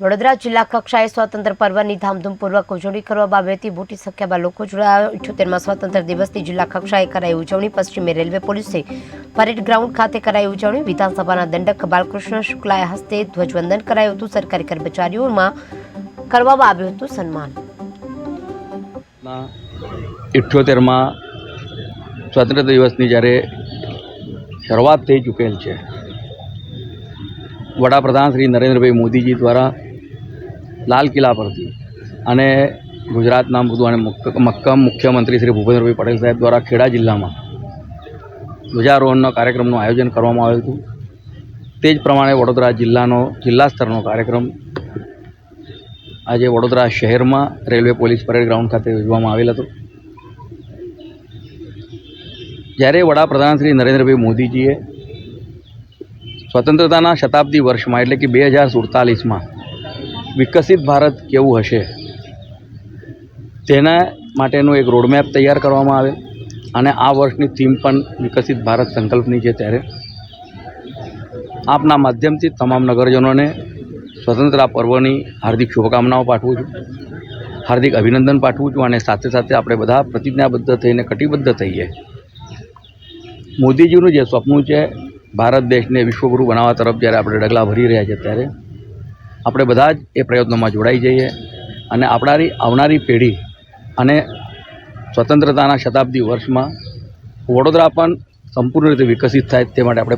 વડોદરા જિલ્લા કક્ષાએ સ્વતંત્ર પર્વની ધામધૂમપૂર્વક ઉજવણી આવી હતી મોટી સંખ્યામાં લોકો જોડાયા. ઇઠ્યોતેરમાં સ્વતંત્ર દિવસની જિલ્લા કક્ષાએ કરાઈ ઉજવણી. પશ્ચિમે રેલવે પોલીસે પરેડ ગ્રાઉન્ડ ખાતે કરાઈ ઉજવણી. વિધાનસભાના દંડક બાલકૃષ્ણ શુક્લાએ હસ્તે ધ્વજવંદન કરાયું હતું. સરકારી કર્મચારીઓમાં કરવામાં આવ્યું હતું સન્માન. ઇઠ્યોતેરમાં સ્વાતંત્ર્ય દિવસની જ્યારે શરૂઆત થઈ ચૂકેલ છે, વડાપ્રધાન શ્રી નરેન્દ્રભાઈ મોદીજી દ્વારા લાલ કિલ્લા પરથી. અને ગુજરાતના બધું અને મક્કમ મુખ્યમંત્રી શ્રી ભૂપેન્દ્રભાઈ પટેલ સાહેબ દ્વારા ખેડા જિલ્લામાં ધ્વજારોહણનો કાર્યક્રમનું આયોજન કરવામાં આવ્યું હતું. તે જ પ્રમાણે વડોદરા જિલ્લાનો, જિલ્લા સ્તરનો કાર્યક્રમ આજે વડોદરા શહેરમાં રેલવે પોલીસ પરેડ ગ્રાઉન્ડ ખાતે યોજવામાં આવેલ હતો. જ્યારે વડાપ્રધાન શ્રી નરેન્દ્રભાઈ મોદીજીએ સ્વતંત્રતાના શતાબ્દી વર્ષમાં એટલે કે બે હજાર સુડતાલીસમાં વિકસિત ભારત કેવું હશે? તેના માટેનું એક રોડમેપ તૈયાર કરવામાં આવે અને આ વર્ષની થીમ પણ વિકસિત ભારત સંકલ્પની છે ત્યારે. આપના માધ્યમથી તમામ નગરજનોને સ્વતંત્રતા પર્વની હાર્દિક શુભકામનાઓ પાઠવું છું, હાર્દિક અભિનંદન પાઠવું છું અને સાથે સાથે આપણે બધા પ્રતિજ્ઞાબદ્ધ થઈને કટિબદ્ધ થઈએ. મોદીજીનું જે સ્વપ્ન છે, ભારત દેશને વિશ્વગુરુ બનાવવા તરફ જ્યારે આપણે ડગલા ભરી રહ્યા છે ત્યારે આપણે બધા જ એ પ્રયત્નોમાં જોડાઈ જઈએ અને આપણારી આવનારી પેઢી અને સ્વતંત્રતાના શતાબ્દી વર્ષમાં વડોદરા પણ સંપૂર્ણ રીતે વિકસિત થાય તે માટે આપણે